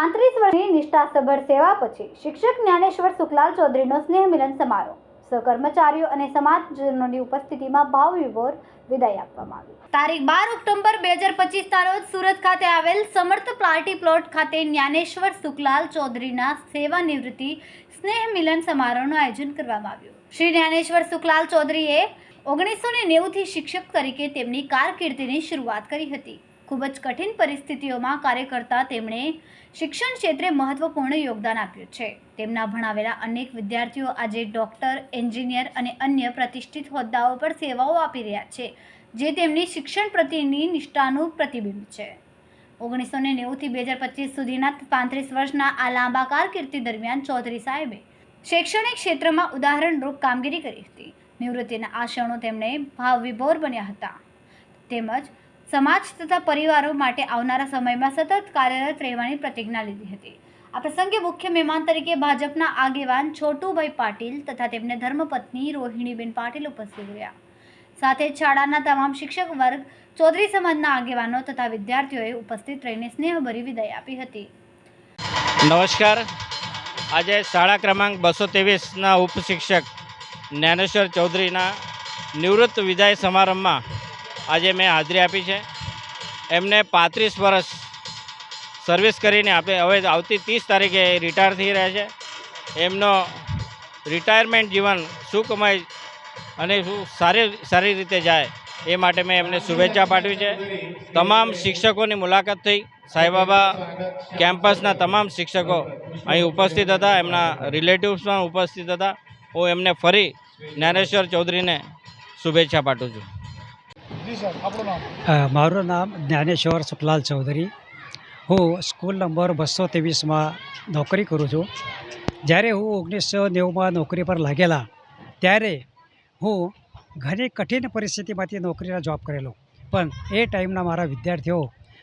પાંત્રીસ વર્ષની નિષ્ઠાસભર સેવા પછી શિક્ષક જ્ઞાનેશ્વર શુક્લાલ ચૌધરીનો સ્નેહ મિલન સમારોહ. સહકર્મચારીઓ અને સમાજજનોની ઉપસ્થિતિમાં ભાવ વિભોર વિદાય આપવામાં આવી તારીખ બાર ઓક્ટોબર બે હજાર પચીસના રોજ સુરત ખાતે આવેલ સમર્થ પ્લાટી પ્લોટ ખાતે જ્ઞાનેશ્વર શુક્લાલ ચૌધરીના સેવા નિવૃત્તિ સ્નેહ મિલન સમારોહનું આયોજન કરવામાં આવ્યું. શ્રી જ્ઞાનેશ્વર સુખલાલ ચૌધરીએ ઓગણીસો ને નેવુંથી શિક્ષક તરીકે તેમની કારકિર્દીની શરૂઆત કરી હતી. ખૂબ જ કઠિન પરિસ્થિતિઓમાં કાર્ય કરતા તેમણે શિક્ષણ ક્ષેત્રે મહત્વપૂર્ણ યોગદાન આપ્યું છે. તેમના ભણાવેલા અનેક વિદ્યાર્થીઓ આજે ડૉક્ટર, એન્જિનિયર અને અન્ય પ્રતિષ્ઠિત હોદ્દાઓ પર સેવાઓ આપી રહ્યા છે, જે તેમની શિક્ષણ પ્રત્યેની નિષ્ઠાનું પ્રતિબિંબ છે. ઓગણીસો ને નેવુંથી બે હજાર પચીસ સુધીના પાંત્રીસ વર્ષના આ લાંબા કારકિર્દી દરમિયાન ચૌધરી સાહેબે શૈક્ષણિક ક્ષેત્રમાં ઉદાહરણરૂપ કામગીરી કરી હતી. નિવૃત્તિના આ ક્ષણો તેમણે ભાવ વિભોર બન્યા હતા. તેમજ સમાજ તથા પરિવારો માટે આવનારા સમયમાં સતત કાર્યરત રહેવાની પ્રતિજ્ઞા લીધી હતી. આ પ્રસંગે મુખ્ય મહેમાન તરીકે ભાજપના આગેવાન છોટુભાઈ પાટીલ તથા તેમને ધર્મપત્ની રોહિણીબેન પાટીલ ઉપસ્થિત રહ્યા. સાથે શાળાના તમામ શિક્ષક વર્ગ, ચૌધરી સમાજના આગેવાનો તથા વિદ્યાર્થીઓએ ઉપસ્થિત રહીને સ્નેહભરી વિદાય આપી હતી. નમસ્કાર. આજે શાળા ક્રમાંક બસો ત્રેવીસના ઉપશિક્ષક જ્ઞાનેશ્વર ચૌધરીના નિવૃત્ત વિદાય સમારંભમાં આજે મેં હાજરી આપી છે. એમને પાંત્રીસ વર્ષ સર્વિસ કરીને આપણે હવે આવતી ત્રીસ તારીખે રિટાયર થઈ રહ્યા છે. એમનો રિટાયરમેન્ટ જીવન સુખમય અને સારી સારી રીતે જાય એ માટે મેં એમને શુભેચ્છા પાઠવી છે. તમામ શિક્ષકોની મુલાકાત થઈ. સાંઈબાબા કેમ્પસના તમામ શિક્ષકો અહીં ઉપસ્થિત હતા. એમના રિલેટિવ્સ પણ ઉપસ્થિત હતા. હું એમને ફરી જ્ઞાનેશ્વર ચૌધરીને શુભેચ્છા પાઠવું છું. જી મારું નામ જ્ઞાનેશ્વર સુખલાલ ચૌધરી. હું સ્કૂલ નંબર બસો ત્રેવીસમાં નોકરી કરું છું. જ્યારે હું ઓગણીસો નેવુંમાં નોકરી પર લાગેલા, ત્યારે હું ઘણી કઠિન પરિસ્થિતિમાંથી નોકરીના જોબ કરેલો. પણ એ ટાઈમના મારા વિદ્યાર્થીઓ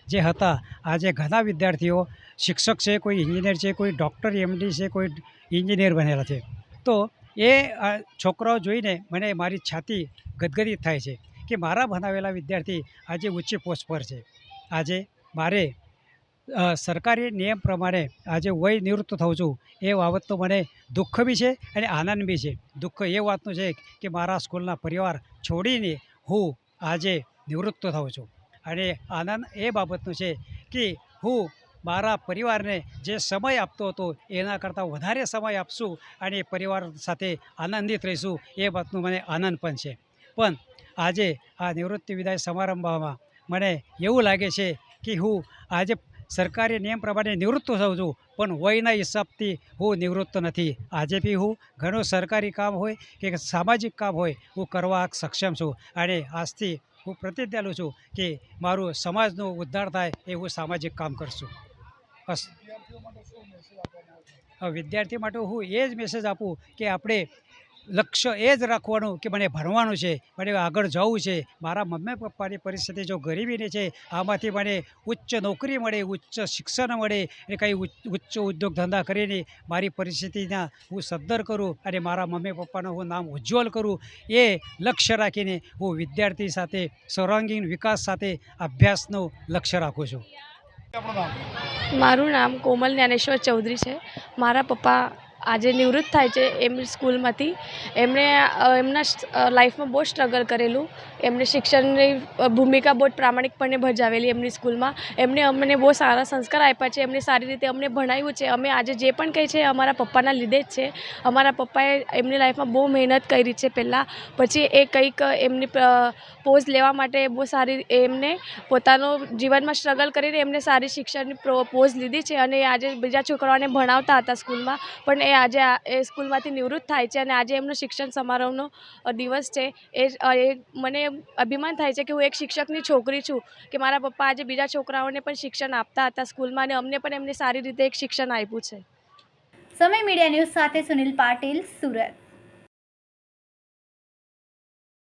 જે હતા, આજે ઘણા વિદ્યાર્થીઓ, શિક્ષક છે, કોઈ એન્જિનિયર છે, કોઈ ડૉક્ટર એમડી છે, કોઈ એન્જિનિયર બનેલા છે. તો એ છોકરાઓ જોઈને મને મારી છાતી ગદગદિત થાય છે. કે મારા ભણાવેલા વિદ્યાર્થી આજે ઉચ્ચ પોસ્ટ પર છે. આજે મારે સરકારી નિયમ પ્રમાણે આજે વય નિવૃત્ત થઉં છું. એ બાબતનો મને દુઃખ બી છે અને આનંદ બી છે. દુઃખ એ વાતનું છે કે મારા સ્કૂલના પરિવાર છોડીને હું આજે નિવૃત્ત થઉં છું. અને આનંદ એ બાબતનો છે કે હું મારા પરિવારને જે સમય આપતો હતો એના કરતાં વધારે સમય આપશું અને પરિવાર સાથે આનંદિત રહીશું એ વાતનું મને આનંદ પણ છે. પણ આજે આ નિવૃત્તિ વિદાય સમારંભમાં મને એવું લાગે છે કે હું આજે સરકારી નિયમ પ્રમાણે નિવૃત્ત થઉં છું પણ વયના હિસાબથી હું નિવૃત્ત નથી. આજે બી હું ઘણું સરકારી કામ હોય કે સામાજિક કામ હોય હું કરવા સક્ષમ છું. અને આજથી હું પ્રતિજ્ઞા લઉં છું કે મારું સમાજનો ઉદ્ધાર થાય એ હું સામાજિક કામ કરશું. બસ. વિદ્યાર્થી માટે હું એ જ મેસેજ આપું કે આપણે લક્ષ્ય એ જ રાખવાનું કે મને ભણવાનું છે, મને આગળ જવું છે. મારા મમ્મી પપ્પાની પરિસ્થિતિ જો ગરીબીની છે, આમાંથી મને ઉચ્ચ નોકરી મળે, ઉચ્ચ શિક્ષણ મળે અને કંઈ ઉચ્ચ ઉદ્યોગ ધંધા કરીને મારી પરિસ્થિતિના હું સદ્ધર કરું અને મારા મમ્મી પપ્પાનું હું નામ ઉજ્જવલ કરું, એ લક્ષ્ય રાખીને હું વિદ્યાર્થી સાથે, સર્વાંગીણ વિકાસ સાથે અભ્યાસનું લક્ષ્ય રાખું છું. મારું નામ કોમલ જ્ઞાનેશ્વર ચૌધરી છે. મારા પપ્પા આજે નિવૃત્ત થાય છે એમની સ્કૂલમાંથી. એમણે એમના લાઈફમાં બહુ સ્ટ્રગલ કરેલું. એમને શિક્ષણની ભૂમિકા બહુ પ્રામાણિકપણે ભજાવેલી એમની સ્કૂલમાં. એમને અમને બહુ સારા સંસ્કાર આપ્યા છે. એમને સારી રીતે અમને ભણાવ્યું છે. અમે આજે જે પણ કંઈ છે અમારા પપ્પાના લીધે જ છે. અમારા પપ્પાએ એમની લાઈફમાં બહુ મહેનત કરી છે પહેલાં. પછી એ કંઈક એમની પોઝ લેવા માટે બહુ સારી એમને પોતાનો જીવનમાં સ્ટ્રગલ કરીને એમને સારી શિક્ષણની પોઝ લીધી છે. અને આજે બીજા છોકરાઓને ભણાવતા હતા સ્કૂલમાં. પણ એ આજે એ સ્કૂલમાંથી નિવૃત્ત થાય છે અને આજે એમનો શિક્ષણ સમારોહનો દિવસ છે. એ મને અભિમાન થાય છે કે હું એક શિક્ષકની છોકરી છું કે મારા પપ્પા આજે બીજા છોકરાઓને પણ શિક્ષણ આપતા હતા સ્કૂલમાં અને અમને પણ એમને સારી રીતે એક શિક્ષણ આપ્યું છે. સમય મીડિયા ન્યૂઝ સાથે સુનિલ પાટીલ, સુરત.